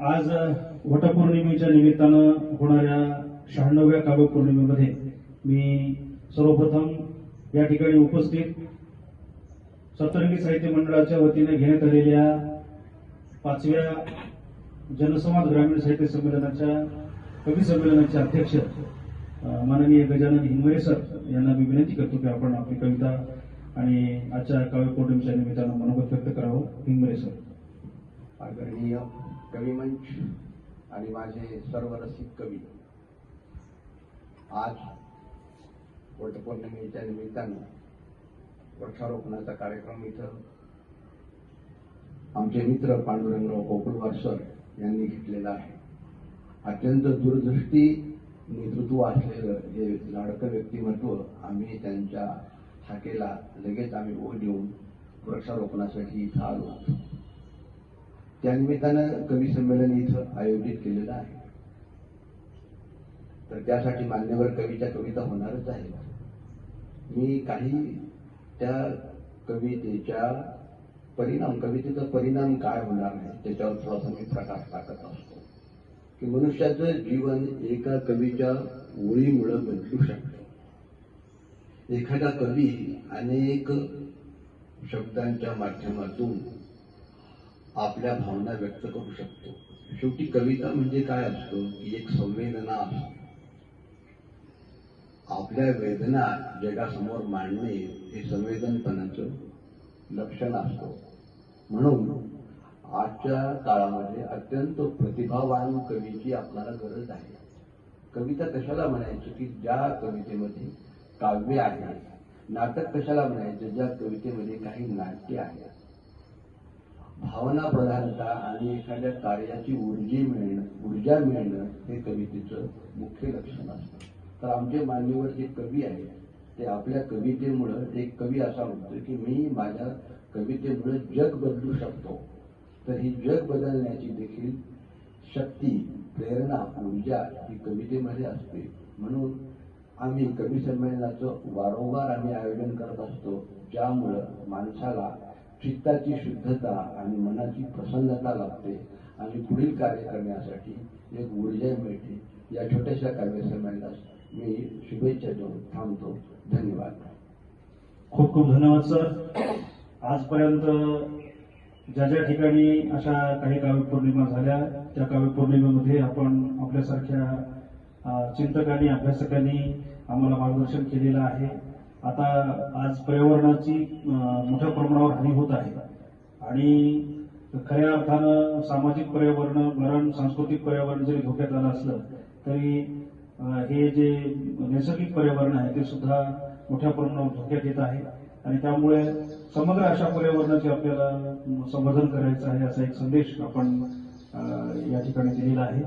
आज वटपौर्णिमेच्या निमित्तानं होणाऱ्या शहाण्णव्या काव्य पौर्णिमेमध्ये मी सर्वप्रथम या ठिकाणी उपस्थित सप्तरंगी साहित्य मंडळाच्या वतीने घेण्यात आलेल्या पाचव्या जनसंवाद ग्रामीण साहित्य संमेलनाच्या कवी संमेलनाचे अध्यक्ष माननीय गजानन हिंगवरे सर यांना मी विनंती करतो की आपण आपली कविता आणि आजच्या काव्य पौर्णिमेच्या निमित्तानं मनोगत व्यक्त करावं. हिंगवरे सर. आदरणीय कविमंच आणि माझे सर्व रसिक कवी. आज वटपौर्णिमेच्या निमित्तानं वृक्षारोपणाचा कार्यक्रम इथं आमचे मित्र पांडुरंगराव गोकुळवार सर यांनी घेतलेला आहे. अत्यंत दूरदृष्टी नेतृत्व असलेलं हे लाडकं व्यक्तिमत्व आम्ही त्यांच्या हाकेला लगेच आम्ही ओढ देऊन वृक्षारोपणासाठी इथं आलो आहोत. त्यानिमित्तानं कवी संमेलन इथं आयोजित केलेलं आहे. तर त्यासाठी मान्यवर कवीच्या कविता होणारच आहे मी काही त्या कवितेच्या परिणाम कवितेचा परिणाम काय होणार आहे त्याच्यावर थोडासा मी प्रकाश टाकत असतो. की मनुष्याचं जीवन एका कवीच्या ओळीमुळं बदलू शकतं. एखादा कवी अनेक शब्दांच्या माध्यमातून आपल्या भावना व्यक्त करू शकतो. शेवटी कविता म्हणजे काय असतं? की एक संवेदना असते. आपल्या वेदना जगासमोर मांडणे हे संवेदनपणाचं लक्षण असतं. म्हणून आजच्या काळामध्ये अत्यंत प्रतिभावान कवीची आपल्याला गरज आहे. कविता कशाला म्हणायची? की ज्या कवितेमध्ये काव्य आहे. नाटक कशाला म्हणायचं? ज्या कवितेमध्ये काही नाट्य आहे. भावना प्रधानता आणि एखाद्या कार्याची ऊर्जी मिळणं ऊर्जा मिळणं हे कवितेचं मुख्य लक्षण असतं. तर आमचे मान्यवर जे कवी आहेत ते आपल्या कवितेमुळं एक कवी असा म्हणतो की मी माझ्या कवितेमुळे जग बदलू शकतो. तर ही जग बदलण्याची देखील शक्ती प्रेरणा ऊर्जा ही कवितेमध्ये असते. म्हणून आम्ही कवी संमेलनाचं वारंवार आम्ही आयोजन करत असतो ज्यामुळं माणसाला चित्ताची शुद्धता आणि मनाची प्रसन्नता लाभते आणि पुढील कार्य करण्यासाठी एक ऊर्जा मिळते. या छोट्याशा कार्यक्रमाला मी शुभेच्छा देऊन थांबतो. धन्यवाद. खूप खूप धन्यवाद सर. आजपर्यंत ज्या ज्या ठिकाणी अशा काही काव्य पौर्णिमा झाल्या त्या काव्य पौर्णिमेमध्ये आपण आपल्यासारख्या चिंतकांनी अभ्यासकांनी आम्हाला मार्गदर्शन केलेलं आहे. आता आज पर्यावरणाची मोठ्या प्रमाणावर हानी होत आहे. आणि खऱ्या अर्थानं सामाजिक पर्यावरण मरण सांस्कृतिक पर्यावरण जरी धोक्यात आलं असलं तरी हे जे नैसर्गिक पर्यावरण आहे ते सुद्धा मोठ्या प्रमाणावर धोक्यात येत आहे. आणि त्यामुळे समग्र अशा पर्यावरणाचे आपल्याला संवर्धन करायचं आहे असा एक संदेश आपण या ठिकाणी दिलेला आहे.